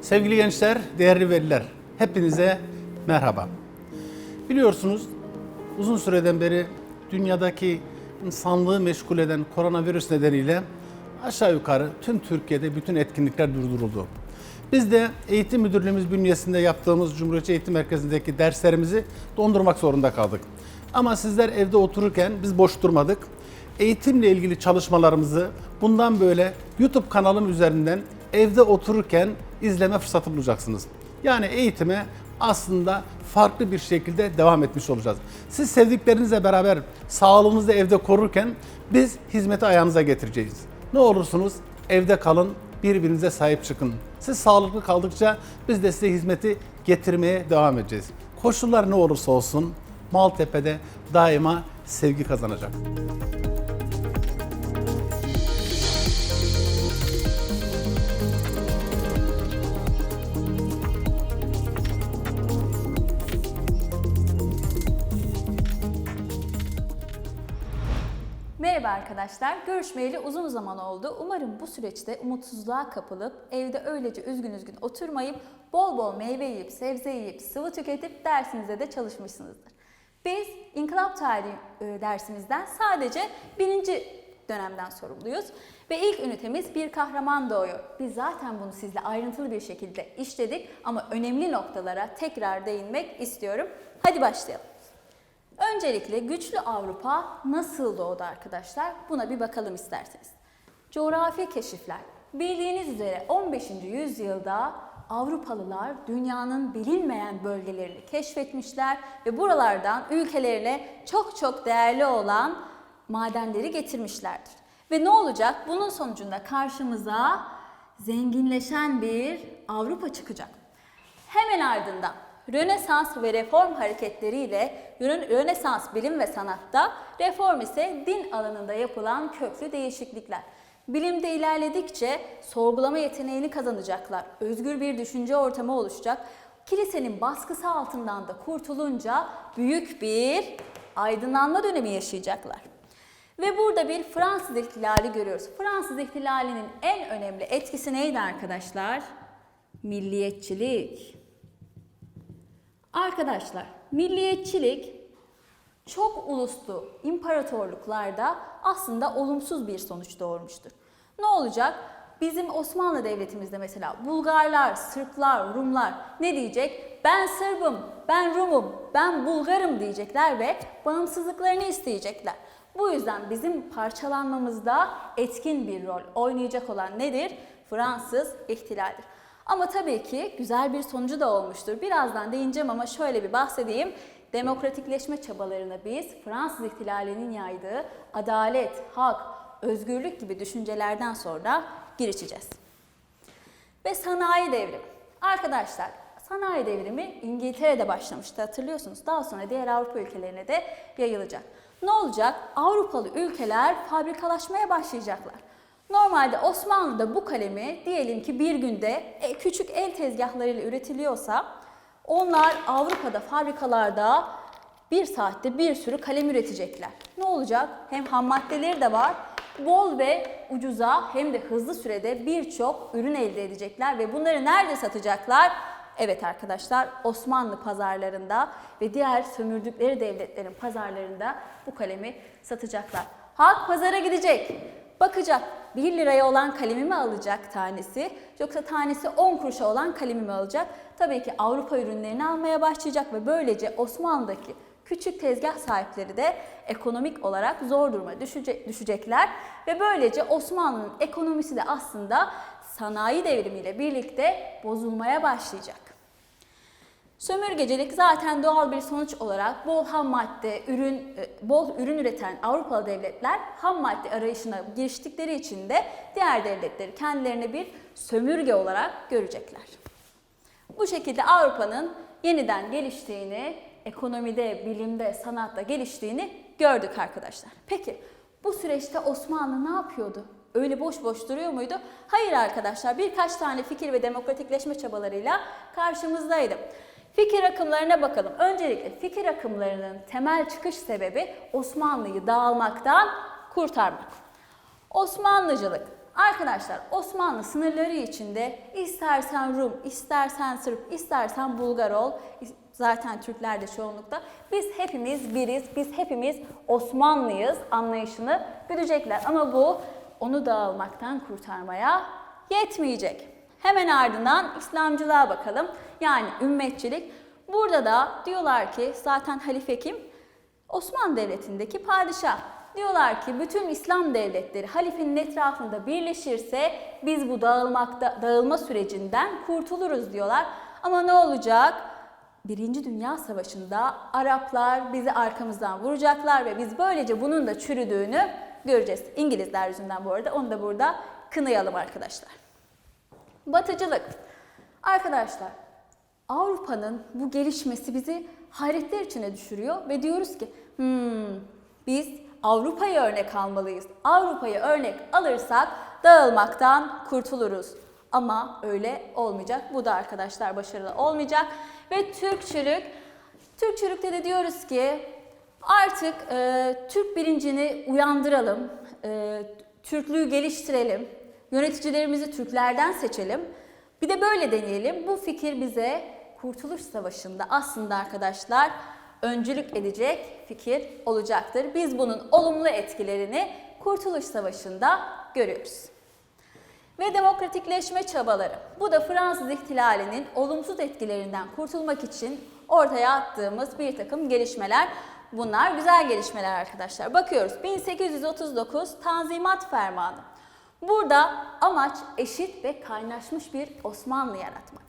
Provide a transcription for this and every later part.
Sevgili gençler, değerli veliler, hepinize merhaba. Biliyorsunuz uzun süreden beri dünyadaki insanlığı meşgul eden koronavirüs nedeniyle aşağı yukarı tüm Türkiye'de bütün etkinlikler durduruldu. Biz de eğitim müdürlüğümüz bünyesinde yaptığımız Cumhuriyetçi Eğitim Merkezi'ndeki derslerimizi dondurmak zorunda kaldık. Ama sizler evde otururken biz boş durmadık. Eğitimle ilgili çalışmalarımızı bundan böyle YouTube kanalım üzerinden evde otururken izleme fırsatı bulacaksınız. Yani eğitime aslında farklı bir şekilde devam etmiş olacağız. Siz sevdiklerinizle beraber sağlığınızı evde korurken biz hizmeti ayağınıza getireceğiz. Ne olursunuz evde kalın, birbirinize sahip çıkın. Siz sağlıklı kaldıkça biz de size hizmeti getirmeye devam edeceğiz. Koşullar ne olursa olsun Maltepe'de daima sevgi kazanacak. Merhaba arkadaşlar. Görüşmeyeli uzun zaman oldu. Umarım bu süreçte umutsuzluğa kapılıp evde öylece üzgün üzgün oturmayıp bol bol meyve yiyip, sebze yiyip, sıvı tüketip dersinize de çalışmışsınızdır. Biz İnkılap Tarihi e, dersimizden sadece birinci dönemden sorumluyuz. Ve ilk ünitemiz Bir Kahraman Doğuyor. Biz zaten bunu sizle ayrıntılı bir şekilde işledik ama önemli noktalara tekrar değinmek istiyorum. Hadi başlayalım. Öncelikle güçlü Avrupa nasıl doğdu arkadaşlar? Buna bir bakalım isterseniz. Coğrafi keşifler. Bildiğiniz üzere 15. yüzyılda Avrupalılar dünyanın bilinmeyen bölgelerini keşfetmişler ve buralardan ülkelerine çok çok değerli olan madenleri getirmişlerdir. Ve ne olacak? Bunun sonucunda karşımıza zenginleşen bir Avrupa çıkacak. Hemen ardından Rönesans ve reform hareketleriyle Rö- Rönesans bilim ve sanatta, reform ise din alanında yapılan köklü değişiklikler. Bilimde ilerledikçe sorgulama yeteneğini kazanacaklar. Özgür bir düşünce ortamı oluşacak. Kilisenin baskısı altından da kurtulunca büyük bir aydınlanma dönemi yaşayacaklar. Ve burada bir Fransız ihtilali görüyoruz. Fransız ihtilalinin en önemli etkisi neydi arkadaşlar? Milliyetçilik. Arkadaşlar, milliyetçilik çok uluslu imparatorluklarda aslında olumsuz bir sonuç doğurmuştur. Ne olacak? Bizim Osmanlı Devletimizde mesela Bulgarlar, Sırplar, Rumlar ne diyecek? Ben Sırbım, ben Rumum, ben Bulgarım diyecekler ve bağımsızlıklarını isteyecekler. Bu yüzden bizim parçalanmamızda etkin bir rol oynayacak olan nedir? Fransız ihtilaldir. Ama tabii ki güzel bir sonucu da olmuştur. Birazdan değineceğim ama şöyle bir bahsedeyim. Demokratikleşme çabalarına biz Fransız ihtilalinin yaydığı adalet, hak, özgürlük gibi düşüncelerden sonra girişeceğiz. Ve sanayi devrimi. Arkadaşlar sanayi devrimi İngiltere'de başlamıştı hatırlıyorsunuz. Daha sonra diğer Avrupa ülkelerine de yayılacak. Ne olacak? Avrupalı ülkeler fabrikalaşmaya başlayacaklar. Normalde Osmanlı'da bu kalemi diyelim ki bir günde e, küçük el tezgahlarıyla üretiliyorsa onlar Avrupa'da fabrikalarda bir saatte bir sürü kalem üretecekler. Ne olacak? Hem ham maddeleri de var. Bol ve ucuza hem de hızlı sürede birçok ürün elde edecekler ve bunları nerede satacaklar? Evet arkadaşlar Osmanlı pazarlarında ve diğer sömürdükleri devletlerin pazarlarında bu kalemi satacaklar. Halk pazara gidecek. Bakacak 1 liraya olan kalemi mi alacak tanesi yoksa tanesi 10 kuruşa olan kalemi mi alacak? Tabii ki Avrupa ürünlerini almaya başlayacak ve böylece Osmanlı'daki küçük tezgah sahipleri de ekonomik olarak zor duruma düşecek- düşecekler ve böylece Osmanlı'nın ekonomisi de aslında sanayi devrimiyle birlikte bozulmaya başlayacak. Sömürgecilik zaten doğal bir sonuç olarak bol ham madde, ürün, e, bol ürün üreten Avrupalı devletler ham madde arayışına giriştikleri için de diğer devletleri kendilerine bir sömürge olarak görecekler. Bu şekilde Avrupa'nın yeniden geliştiğini, ekonomide, bilimde, sanatta geliştiğini gördük arkadaşlar. Peki bu süreçte Osmanlı ne yapıyordu? Öyle boş boş duruyor muydu? Hayır arkadaşlar birkaç tane fikir ve demokratikleşme çabalarıyla karşımızdaydı. Fikir akımlarına bakalım. Öncelikle fikir akımlarının temel çıkış sebebi Osmanlı'yı dağılmaktan kurtarmak. Osmanlıcılık. Arkadaşlar Osmanlı sınırları içinde istersen Rum, istersen Sırp, istersen Bulgar ol. Zaten Türkler de çoğunlukta. Biz hepimiz biriz, biz hepimiz Osmanlıyız anlayışını güdecekler. Ama bu onu dağılmaktan kurtarmaya yetmeyecek. Hemen ardından İslamcılığa bakalım. Yani ümmetçilik. Burada da diyorlar ki zaten halife kim? Osmanlı Devleti'ndeki padişah. Diyorlar ki bütün İslam devletleri halifenin etrafında birleşirse biz bu dağılmakta dağılma sürecinden kurtuluruz diyorlar. Ama ne olacak? Birinci Dünya Savaşı'nda Araplar bizi arkamızdan vuracaklar ve biz böylece bunun da çürüdüğünü göreceğiz. İngilizler yüzünden bu arada onu da burada kınayalım arkadaşlar. Batıcılık. Arkadaşlar Avrupa'nın bu gelişmesi bizi hayretler içine düşürüyor ve diyoruz ki hmm, biz Avrupa'yı örnek almalıyız. Avrupa'yı örnek alırsak dağılmaktan kurtuluruz. Ama öyle olmayacak. Bu da arkadaşlar başarılı olmayacak. Ve Türkçülük. Türkçülükte de diyoruz ki artık e, Türk bilincini uyandıralım. E, Türklüğü geliştirelim. Yöneticilerimizi Türklerden seçelim. Bir de böyle deneyelim. Bu fikir bize Kurtuluş Savaşı'nda aslında arkadaşlar öncülük edecek fikir olacaktır. Biz bunun olumlu etkilerini Kurtuluş Savaşı'nda görüyoruz. Ve demokratikleşme çabaları. Bu da Fransız ihtilalinin olumsuz etkilerinden kurtulmak için ortaya attığımız bir takım gelişmeler. Bunlar güzel gelişmeler arkadaşlar. Bakıyoruz 1839 Tanzimat Fermanı. Burada amaç eşit ve kaynaşmış bir Osmanlı yaratmak.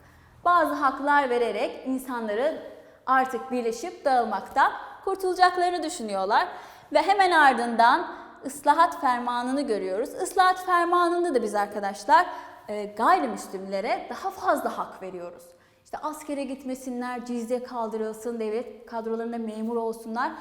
Bazı haklar vererek insanları artık birleşip dağılmaktan kurtulacaklarını düşünüyorlar. Ve hemen ardından ıslahat fermanını görüyoruz. Islahat fermanında da biz arkadaşlar e, gayrimüslimlere daha fazla hak veriyoruz. İşte askere gitmesinler, cizye kaldırılsın, devlet kadrolarında memur olsunlar.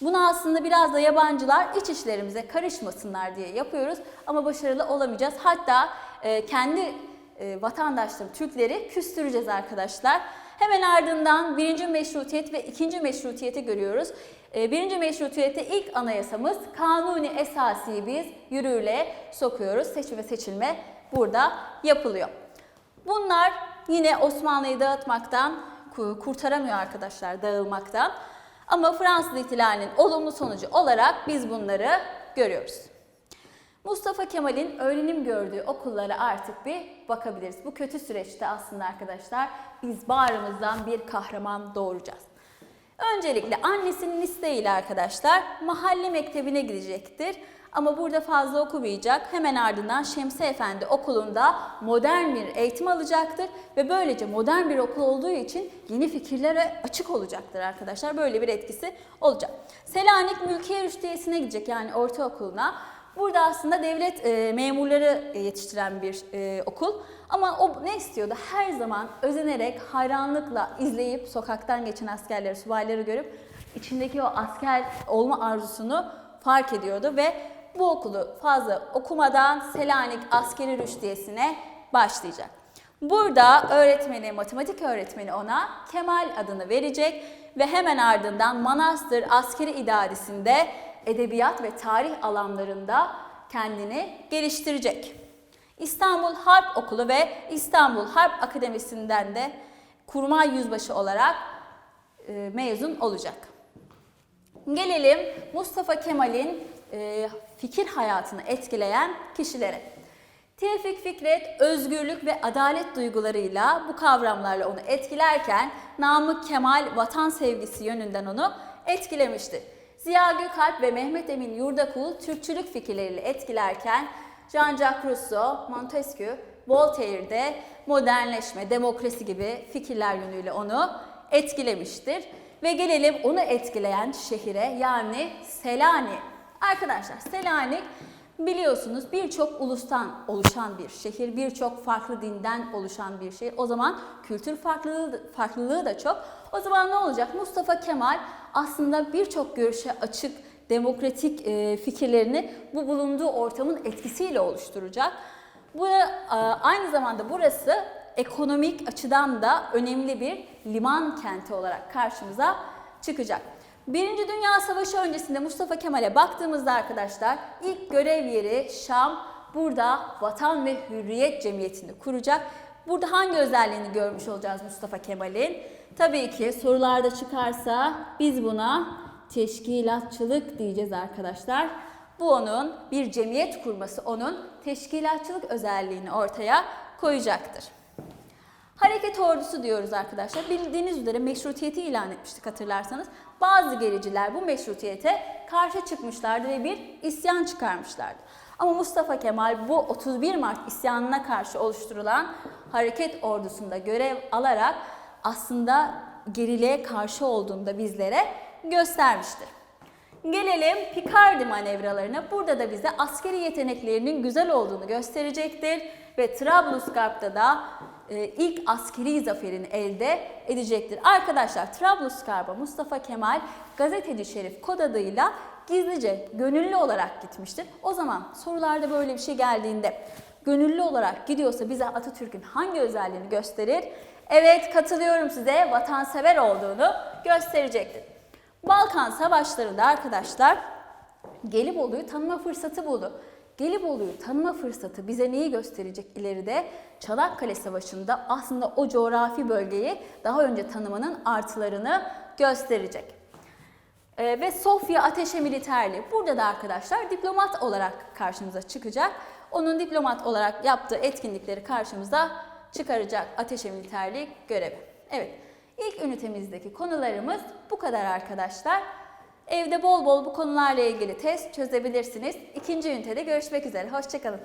Bunu aslında biraz da yabancılar iç işlerimize karışmasınlar diye yapıyoruz ama başarılı olamayacağız. Hatta e, kendi e, vatandaşları, Türkleri küstüreceğiz arkadaşlar. Hemen ardından birinci meşrutiyet ve ikinci meşrutiyeti görüyoruz. E, birinci meşrutiyette ilk anayasamız kanuni esası biz yürürlüğe sokuyoruz. Seçim ve seçilme burada yapılıyor. Bunlar yine Osmanlı'yı dağıtmaktan kurtaramıyor arkadaşlar dağılmaktan. Ama Fransız ihtilalinin olumlu sonucu olarak biz bunları görüyoruz. Mustafa Kemal'in öğrenim gördüğü okullara artık bir bakabiliriz. Bu kötü süreçte aslında arkadaşlar biz bağrımızdan bir kahraman doğuracağız. Öncelikle annesinin isteğiyle arkadaşlar mahalle mektebine gidecektir. Ama burada fazla okumayacak. Hemen ardından Şemsi Efendi okulunda modern bir eğitim alacaktır. Ve böylece modern bir okul olduğu için yeni fikirlere açık olacaktır arkadaşlar. Böyle bir etkisi olacak. Selanik Mülkiye Rüştiyesi'ne gidecek yani ortaokuluna. Burada aslında devlet e, memurları yetiştiren bir e, okul. Ama o ne istiyordu? Her zaman özenerek, hayranlıkla izleyip sokaktan geçen askerleri, subayları görüp içindeki o asker olma arzusunu fark ediyordu ve bu okulu fazla okumadan Selanik Askeri Rüştiyesi'ne başlayacak. Burada öğretmeni, matematik öğretmeni ona Kemal adını verecek ve hemen ardından Manastır Askeri İdaresi'nde edebiyat ve tarih alanlarında kendini geliştirecek. İstanbul Harp Okulu ve İstanbul Harp Akademisi'nden de kurmay yüzbaşı olarak e, mezun olacak. Gelelim Mustafa Kemal'in e, fikir hayatını etkileyen kişilere. Tevfik Fikret özgürlük ve adalet duygularıyla bu kavramlarla onu etkilerken Namık Kemal vatan sevgisi yönünden onu etkilemiştir. Ziya Gökalp ve Mehmet Emin Yurdakul Türkçülük fikirleriyle etkilerken Jean-Jacques Rousseau, Montesquieu, Voltaire de modernleşme, demokrasi gibi fikirler yönüyle onu etkilemiştir. Ve gelelim onu etkileyen şehire yani Selanik. Arkadaşlar Selanik biliyorsunuz birçok ulustan oluşan bir şehir, birçok farklı dinden oluşan bir şehir. O zaman kültür farklılığı, farklılığı da çok. O zaman ne olacak? Mustafa Kemal aslında birçok görüşe açık, demokratik e, fikirlerini bu bulunduğu ortamın etkisiyle oluşturacak. Bu e, aynı zamanda burası ekonomik açıdan da önemli bir liman kenti olarak karşımıza çıkacak. Birinci Dünya Savaşı öncesinde Mustafa Kemal'e baktığımızda arkadaşlar ilk görev yeri Şam, burada Vatan ve Hürriyet Cemiyeti'ni kuracak. Burada hangi özelliğini görmüş olacağız Mustafa Kemal'in? Tabii ki sorularda çıkarsa biz buna teşkilatçılık diyeceğiz arkadaşlar. Bu onun bir cemiyet kurması onun teşkilatçılık özelliğini ortaya koyacaktır. Hareket ordusu diyoruz arkadaşlar. Bildiğiniz üzere meşrutiyeti ilan etmiştik hatırlarsanız. Bazı gericiler bu meşrutiyete karşı çıkmışlardı ve bir isyan çıkarmışlardı. Ama Mustafa Kemal bu 31 Mart isyanına karşı oluşturulan hareket ordusunda görev alarak aslında geriliğe karşı olduğunda bizlere göstermiştir. Gelelim Picardy manevralarına. Burada da bize askeri yeteneklerinin güzel olduğunu gösterecektir ve Trablusgarp'ta da ilk askeri zaferini elde edecektir. Arkadaşlar Trablusgarp'a Mustafa Kemal gazeteci Şerif kod adıyla gizlice gönüllü olarak gitmiştir. O zaman sorularda böyle bir şey geldiğinde gönüllü olarak gidiyorsa bize Atatürk'ün hangi özelliğini gösterir? Evet katılıyorum size vatansever olduğunu gösterecektir. Balkan Savaşları'nda arkadaşlar Gelibolu'yu tanıma fırsatı buldu. Gelibolu'yu tanıma fırsatı bize neyi gösterecek ileride? Çanakkale Savaşı'nda aslında o coğrafi bölgeyi daha önce tanımanın artılarını gösterecek. Ee, ve Sofya Ateşe Militerli. Burada da arkadaşlar diplomat olarak karşımıza çıkacak. Onun diplomat olarak yaptığı etkinlikleri karşımıza çıkaracak Ateşe Militerli görevi. Evet, ilk ünitemizdeki konularımız bu kadar arkadaşlar. Evde bol bol bu konularla ilgili test çözebilirsiniz. İkinci ünitede görüşmek üzere. Hoşçakalın.